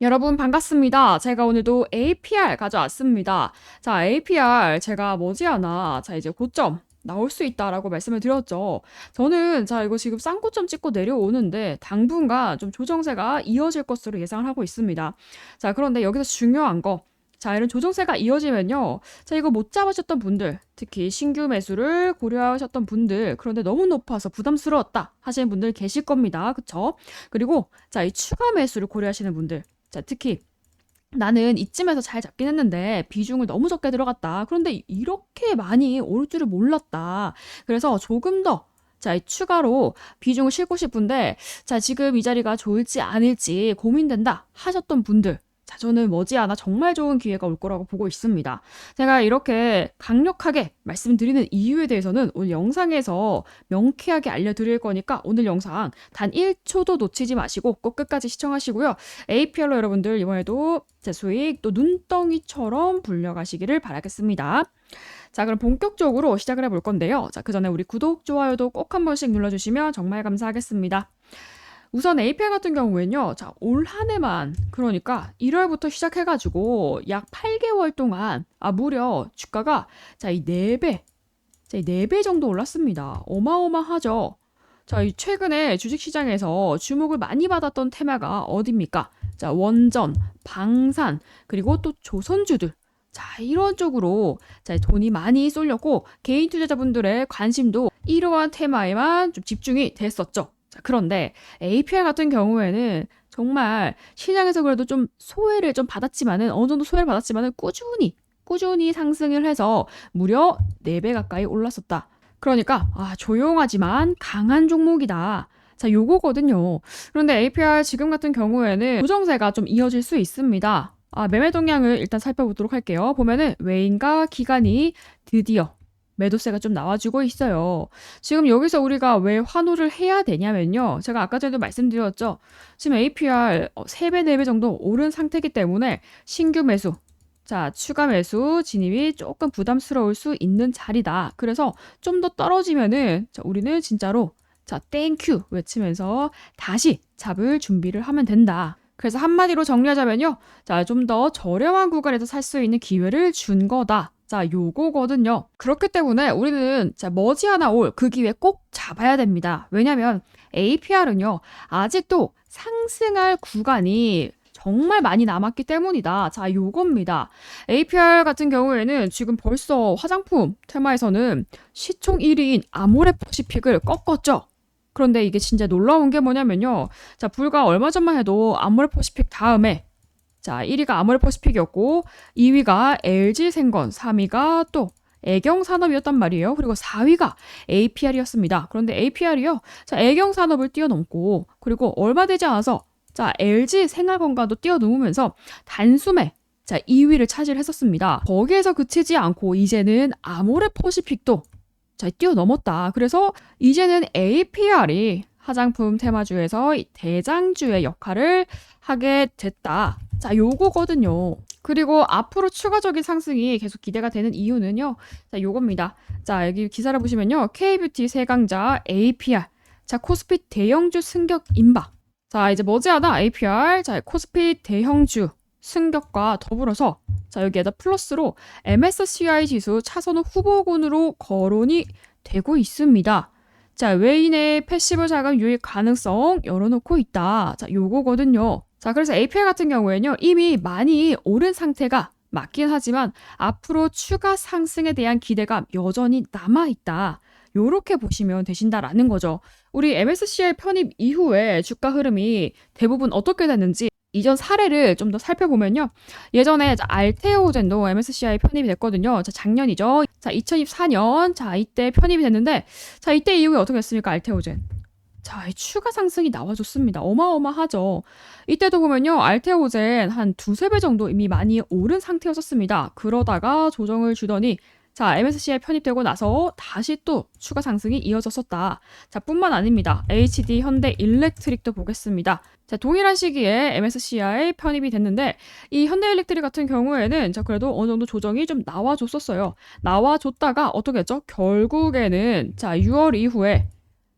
여러분 반갑습니다. 제가 오늘도 APR 가져왔습니다. 자, APR 제가 머지않아 자 이제 고점 나올 수 있다라고 말씀을 드렸죠. 저는 자 이거 지금 쌍고점 찍고 내려오는데 당분간 좀 조정세가 이어질 것으로 예상을 하고 있습니다. 자, 그런데 여기서 중요한 거 자, 이런 조정세가 이어지면요. 자, 이거 못 잡으셨던 분들, 특히 신규 매수를 고려하셨던 분들, 그런데 너무 높아서 부담스러웠다 하시는 분들 계실 겁니다. 그쵸? 그리고 자, 이 추가 매수를 고려하시는 분들, 자, 특히 나는 이쯤에서 잘 잡긴 했는데 비중을 너무 적게 들어갔다. 그런데 이렇게 많이 오를 줄을 몰랐다. 그래서 조금 더 자, 이 추가로 비중을 싣고 싶은데, 자, 지금 이 자리가 좋을지 아닐지 고민된다 하셨던 분들, 자, 저는 머지않아 정말 좋은 기회가 올 거라고 보고 있습니다. 제가 이렇게 강력하게 말씀드리는 이유에 대해서는 오늘 영상에서 명쾌하게 알려드릴 거니까 오늘 영상 단 1초도 놓치지 마시고 꼭 끝까지 시청하시고요. APR로 여러분들 이번에도 제 수익 또 눈덩이처럼 불려가시기를 바라겠습니다. 자, 그럼 본격적으로 시작을 해볼 건데요. 자, 그 전에 우리 구독, 좋아요도 꼭 한 번씩 눌러주시면 정말 감사하겠습니다. 우선 APR 같은 경우에는요. 자, 올 한 해만 그러니까 1월부터 시작해 가지고 약 8개월 동안 아 무려 주가가 자, 이 4배. 자, 이 4배 정도 올랐습니다. 어마어마하죠. 자, 이 최근에 주식 시장에서 주목을 많이 받았던 테마가 어디입니까? 자, 원전, 방산, 그리고 또 조선주들. 자, 이런 쪽으로 자, 돈이 많이 쏠렸고 개인 투자자분들의 관심도 이러한 테마에만 좀 집중이 됐었죠. 자, 그런데 APR 같은 경우에는 정말 시장에서 그래도 좀 소외를 좀 받았지만은 어느 정도 소외를 받았지만은 꾸준히 꾸준히 상승을 해서 무려 4배 가까이 올랐었다. 그러니까 아, 조용하지만 강한 종목이다. 자, 요거거든요. 그런데 APR 지금 같은 경우에는 조정세가 좀 이어질 수 있습니다. 아, 매매 동향을 일단 살펴보도록 할게요. 보면은 외인과 기관이 드디어 매도세가 좀 나와주고 있어요. 지금 여기서 우리가 왜 환호를 해야 되냐면요. 제가 아까 전에도 말씀드렸죠. 지금 APR 3배, 4배 정도 오른 상태이기 때문에 신규 매수, 자, 추가 매수 진입이 조금 부담스러울 수 있는 자리다. 그래서 좀 더 떨어지면은 자, 우리는 진짜로 자, 땡큐 외치면서 다시 잡을 준비를 하면 된다. 그래서 한마디로 정리하자면요. 자, 좀 더 저렴한 구간에서 살 수 있는 기회를 준 거다. 자, 요거거든요. 그렇기 때문에 우리는 자, 머지않아 올 그 기회 꼭 잡아야 됩니다. 왜냐면 APR은요, 아직도 상승할 구간이 정말 많이 남았기 때문이다. 자, 요겁니다. APR 같은 경우에는 지금 벌써 화장품 테마에서는 시총 1위인 아모레퍼시픽을 꺾었죠. 그런데 이게 진짜 놀라운 게 뭐냐면요. 자, 불과 얼마 전만 해도 아모레퍼시픽 다음에 자, 1위가 아모레퍼시픽이었고 2위가 LG생건, 3위가 또 애경산업이었단 말이에요. 그리고 4위가 APR이었습니다. 그런데 APR이요. 자, 애경산업을 뛰어넘고 그리고 얼마 되지 않아서 자, LG 생활건강도 뛰어넘으면서 단숨에 자, 2위를 차지했었습니다. 거기에서 그치지 않고 이제는 아모레퍼시픽도 자, 뛰어넘었다. 그래서 이제는 APR이 화장품 테마주에서 대장주의 역할을 하게 됐다. 자, 요거거든요. 그리고 앞으로 추가적인 상승이 계속 기대가 되는 이유는요. 자, 요겁니다. 자, 여기 기사를 보시면요. K뷰티 세강자 APR. 자, 코스피 대형주 승격 임박. 자, 이제 머지않아 APR. 자, 코스피 대형주 승격과 더불어서 자, 여기에다 플러스로 MSCI 지수 차선호 후보군으로 거론이 되고 있습니다. 자, 외인의 패시브 자금 유입 가능성 열어놓고 있다. 자, 요거거든요. 자, 그래서 APL 같은 경우에는요, 이미 많이 오른 상태가 맞긴 하지만 앞으로 추가 상승에 대한 기대가 여전히 남아있다. 요렇게 보시면 되신다라는 거죠. 우리 MSCI 편입 이후에 주가 흐름이 대부분 어떻게 됐는지 이전 사례를 좀 더 살펴보면요. 예전에 알테오젠도 MSCI 편입이 됐거든요. 자, 작년이죠. 자, 2024년. 자, 이때 편입이 됐는데, 자, 이때 이후에 어떻게 됐습니까? 알테오젠. 자, 이 추가 상승이 나와줬습니다. 어마어마하죠. 이때도 보면요, 알테오젠 한 두세 배 정도 이미 많이 오른 상태였었습니다. 그러다가 조정을 주더니 자, MSCI에 편입되고 나서 다시 또 추가 상승이 이어졌었다. 자, 뿐만 아닙니다. HD 현대 일렉트릭도 보겠습니다. 자, 동일한 시기에 MSCI 편입이 됐는데 이 현대 일렉트릭 같은 경우에는 자, 그래도 어느 정도 조정이 좀 나와줬었어요. 나와줬다가 어떻게 했죠? 결국에는 자, 6월 이후에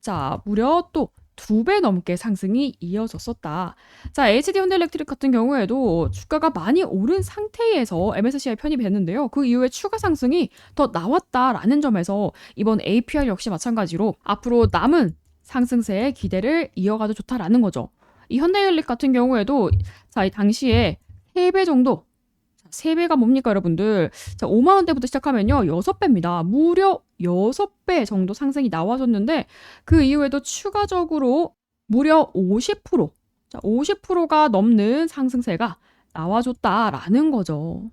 자, 무려 또 두 배 넘게 상승이 이어졌었다. 자, HD 현대일렉트릭 같은 경우에도 주가가 많이 오른 상태에서 MSCI 편입이 됐는데요. 그 이후에 추가 상승이 더 나왔다라는 점에서 이번 APR 역시 마찬가지로 앞으로 남은 상승세의 기대를 이어가도 좋다라는 거죠. 이 현대일렉 같은 경우에도 자, 이 당시에 3배 정도 3배가 뭡니까, 여러분들? 자, 5만 원대부터 시작하면요. 6배입니다. 무려 6배 정도 상승이 나와줬는데 그 이후에도 추가적으로 무려 50% 자, 50%가 넘는 상승세가 나와줬다라는 거죠.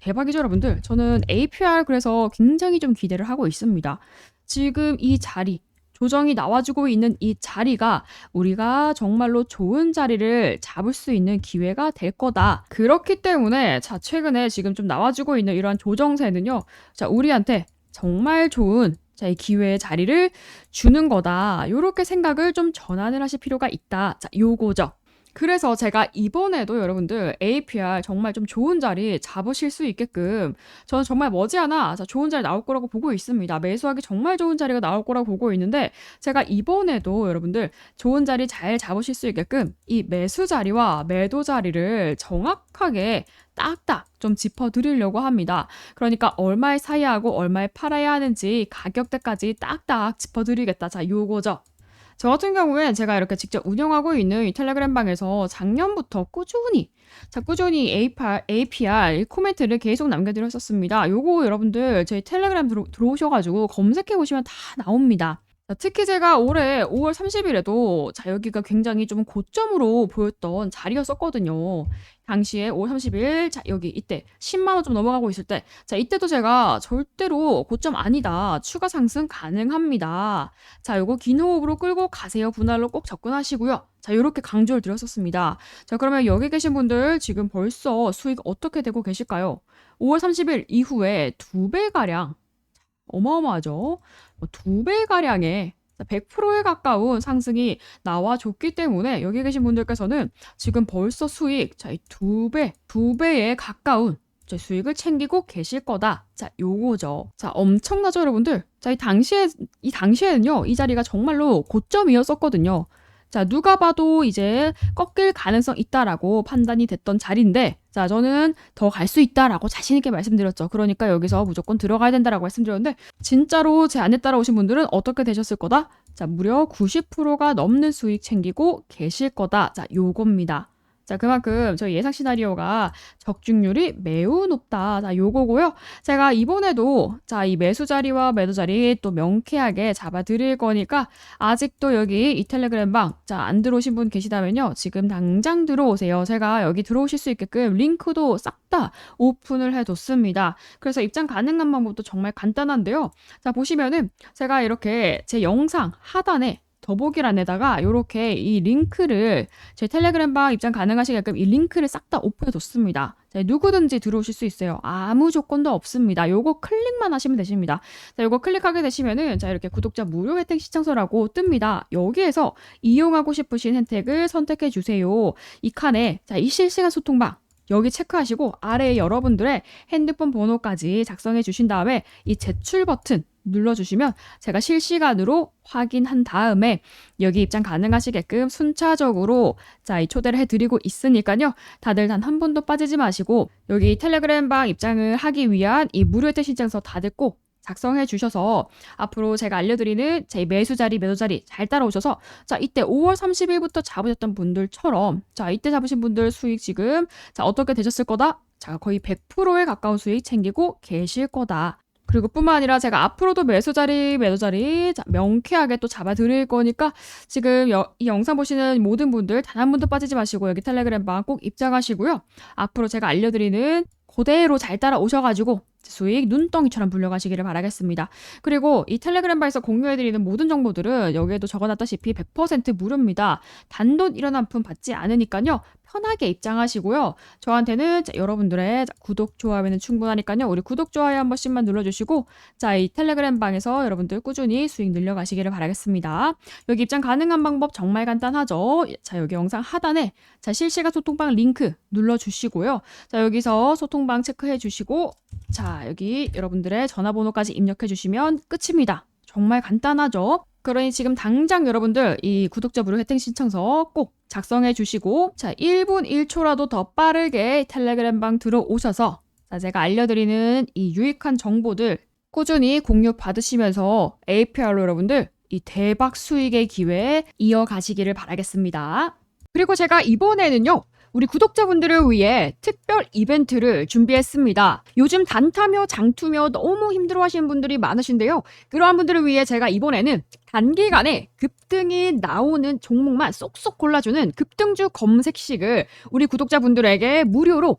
대박이죠, 여러분들. 저는 APR 그래서 굉장히 좀 기대를 하고 있습니다. 지금 이 자리, 조정이 나와주고 있는 이 자리가 우리가 정말로 좋은 자리를 잡을 수 있는 기회가 될 거다. 그렇기 때문에 자, 최근에 지금 좀 나와주고 있는 이러한 조정세는요. 자, 우리한테 정말 좋은 자, 이 기회의 자리를 주는 거다. 요렇게 생각을 좀 전환을 하실 필요가 있다. 자, 요거죠. 그래서 제가 이번에도 여러분들 APR 정말 좀 좋은 자리 잡으실 수 있게끔 저는 정말 머지않아 자, 좋은 자리 나올 거라고 보고 있습니다. 매수하기 정말 좋은 자리가 나올 거라고 보고 있는데 제가 이번에도 여러분들 좋은 자리 잘 잡으실 수 있게끔 이 매수 자리와 매도 자리를 정확하게 딱딱 좀 짚어드리려고 합니다. 그러니까 얼마에 사야 하고 얼마에 팔아야 하는지 가격대까지 딱딱 짚어드리겠다. 자, 요거죠. 저 같은 경우엔 제가 이렇게 직접 운영하고 있는 이 텔레그램 방에서 작년부터 꾸준히 자 꾸준히 APR, 코멘트를 계속 남겨드렸었습니다. 요거 여러분들 저희 텔레그램 들어, 들어오셔가지고 검색해 보시면 다 나옵니다. 자, 특히 제가 올해 5월 30일에도 자 여기가 굉장히 좀 고점으로 보였던 자리였었거든요. 당시에 5월 30일 자 여기 이때 10만 원 좀 넘어가고 있을 때 자 이때도 제가 절대로 고점 아니다. 추가 상승 가능합니다. 자 요거 긴 호흡으로 끌고 가세요. 분할로 꼭 접근하시고요. 자 이렇게 강조를 드렸었습니다. 자 그러면 여기 계신 분들 지금 벌써 수익 어떻게 되고 계실까요? 5월 30일 이후에 두 배 가량 어마어마하죠. 뭐두배 가량의 100%에 가까운 상승이 나와줬기 때문에 여기 계신 분들께서는 지금 벌써 수익 자, 두 배, 두 배에 가까운 자, 수익을 챙기고 계실 거다. 자, 요거죠. 자, 엄청나죠, 여러분들? 자, 이 당시에, 이 당시에는요, 이 자리가 정말로 고점이었었거든요. 자, 누가 봐도 이제 꺾일 가능성 있다라고 판단이 됐던 자리인데, 자, 저는 더 갈 수 있다라고 자신있게 말씀드렸죠. 그러니까 여기서 무조건 들어가야 된다라고 말씀드렸는데, 진짜로 제 안에 따라오신 분들은 어떻게 되셨을 거다? 자, 무려 90%가 넘는 수익 챙기고 계실 거다. 자, 요겁니다. 자, 그만큼 저희 예상 시나리오가 적중률이 매우 높다. 자, 요거고요. 제가 이번에도 자, 이 매수 자리와 매도 자리 또 명쾌하게 잡아 드릴 거니까 아직도 여기 이 텔레그램 방, 자, 안 들어오신 분 계시다면요. 지금 당장 들어오세요. 제가 여기 들어오실 수 있게끔 링크도 싹 다 오픈을 해 뒀습니다. 그래서 입장 가능한 방법도 정말 간단한데요. 자, 보시면은 제가 이렇게 제 영상 하단에 더보기란에다가 이렇게 이 링크를 제 텔레그램 방 입장 가능하시게끔 이 링크를 싹 다 오픈해 뒀습니다. 자, 누구든지 들어오실 수 있어요. 아무 조건도 없습니다. 요거 클릭만 하시면 되십니다. 자, 요거 클릭하게 되시면은 자, 이렇게 구독자 무료 혜택 시청서라고 뜹니다. 여기에서 이용하고 싶으신 혜택을 선택해 주세요. 이 칸에 자, 이 실시간 소통방 여기 체크하시고 아래에 여러분들의 핸드폰 번호까지 작성해 주신 다음에 이 제출 버튼 눌러주시면 제가 실시간으로 확인한 다음에 여기 입장 가능하시게끔 순차적으로 자, 이 초대를 해드리고 있으니까요. 다들 단한 분도 빠지지 마시고 여기 텔레그램 방 입장을 하기 위한 이 무료 혜택 신청서 다들 꼭 작성해 주셔서 앞으로 제가 알려드리는 제 매수 자리, 매도 자리 잘 따라오셔서 자 이때 5월 30일부터 잡으셨던 분들처럼 자 이때 잡으신 분들 수익 지금 자 어떻게 되셨을 거다? 자 거의 100%에 가까운 수익 챙기고 계실 거다. 그리고 뿐만 아니라 제가 앞으로도 매수 자리, 매도 자리 명쾌하게 또 잡아드릴 거니까 지금 여, 이 영상 보시는 모든 분들 단 한 분도 빠지지 마시고 여기 텔레그램 방꼭 입장하시고요. 앞으로 제가 알려드리는 그대로 잘 따라오셔가지고 수익 눈덩이처럼 불려가시기를 바라겠습니다. 그리고 이 텔레그램 바에서 공유해드리는 모든 정보들은 여기에도 적어놨다시피 100% 무료입니다. 단돈 일어난 품 받지 않으니까요. 편하게 입장하시고요. 저한테는 자, 여러분들의 구독, 좋아요는 충분하니까요. 우리 구독, 좋아요 한 번씩만 눌러주시고 자, 이 텔레그램 방에서 여러분들 꾸준히 수익 늘려가시기를 바라겠습니다. 여기 입장 가능한 방법 정말 간단하죠. 자, 여기 영상 하단에 자, 실시간 소통방 링크 눌러주시고요. 자, 여기서 소통방 체크해 주시고 자, 여기 여러분들의 전화번호까지 입력해 주시면 끝입니다. 정말 간단하죠? 그러니 지금 당장 여러분들 이 구독자 무료 혜택 신청서 꼭 작성해 주시고 자 1분 1초라도 더 빠르게 텔레그램 방 들어오셔서 자 제가 알려드리는 이 유익한 정보들 꾸준히 공유 받으시면서 APR로 여러분들 이 대박 수익의 기회 이어가시기를 바라겠습니다. 그리고 제가 이번에는요. 우리 구독자분들을 위해 특별 이벤트를 준비했습니다. 요즘 단타며 장투며 너무 힘들어 하시는 분들이 많으신데요. 그러한 분들을 위해 제가 이번에는 단기간에 급등이 나오는 종목만 쏙쏙 골라주는 급등주 검색식을 우리 구독자분들에게 무료로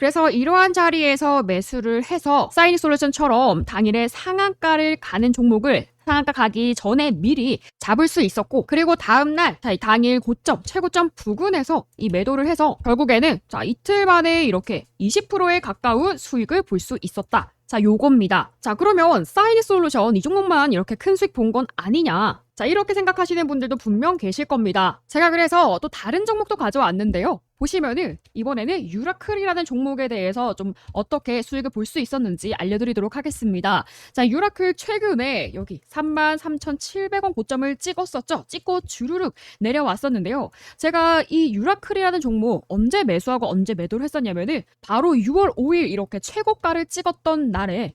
그래서 이러한 자리에서 매수를 해서 사이닉 솔루션처럼 당일에 상한가를 가는 종목을 상한가 가기 전에 미리 잡을 수 있었고 그리고 다음날 당일 고점 최고점 부근에서 이 매도를 해서 결국에는 자 이틀 만에 이렇게 20%에 가까운 수익을 볼 수 있었다. 자 요겁니다. 자 그러면 사이닉 솔루션 이 종목만 이렇게 큰 수익 본 건 아니냐? 자 이렇게 생각하시는 분들도 분명 계실 겁니다. 제가 그래서 또 다른 종목도 가져왔는데요. 보시면은 이번에는 유라클이라는 종목에 대해서 좀 어떻게 수익을 볼 수 있었는지 알려드리도록 하겠습니다. 자, 유라클 최근에 여기 33,700원 고점을 찍었었죠. 찍고 주르륵 내려왔었는데요. 제가 이 유라클이라는 종목 언제 매수하고 언제 매도를 했었냐면은 바로 6월 5일 이렇게 최고가를 찍었던 날에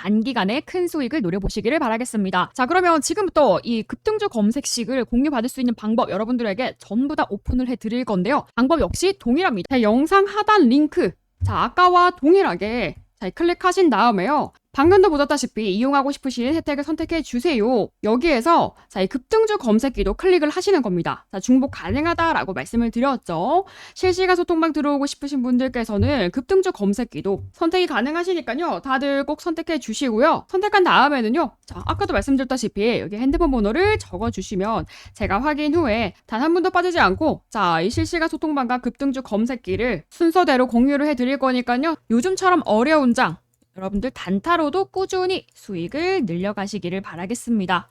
단기간에 큰 수익을 노려보시기를 바라겠습니다. 자, 그러면 지금부터 이 급등주 검색식을 공유받을 수 있는 방법 여러분들에게 전부 다 오픈을 해 드릴 건데요. 방법 역시 동일합니다. 영상 하단 링크. 자, 아까와 동일하게 자, 클릭하신 다음에요. 방금도 보셨다시피 이용하고 싶으신 혜택을 선택해 주세요. 여기에서 자, 이 급등주 검색기도 클릭을 하시는 겁니다. 자, 중복 가능하다라고 말씀을 드렸죠. 실시간 소통방 들어오고 싶으신 분들께서는 급등주 검색기도 선택이 가능하시니까요. 다들 꼭 선택해 주시고요. 선택한 다음에는요. 자, 아까도 말씀드렸다시피 여기 핸드폰 번호를 적어 주시면 제가 확인 후에 단 한 분도 빠지지 않고 자, 이 실시간 소통방과 급등주 검색기를 순서대로 공유를 해 드릴 거니까요. 요즘처럼 어려운 장 여러분들 단타로도 꾸준히 수익을 늘려가시기를 바라겠습니다.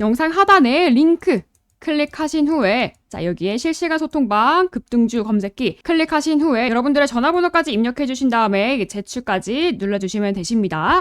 영상 하단에 링크 클릭하신 후에 자 여기에 실시간 소통방 급등주 검색기 클릭하신 후에 여러분들의 전화번호까지 입력해 주신 다음에 제출까지 눌러주시면 되십니다.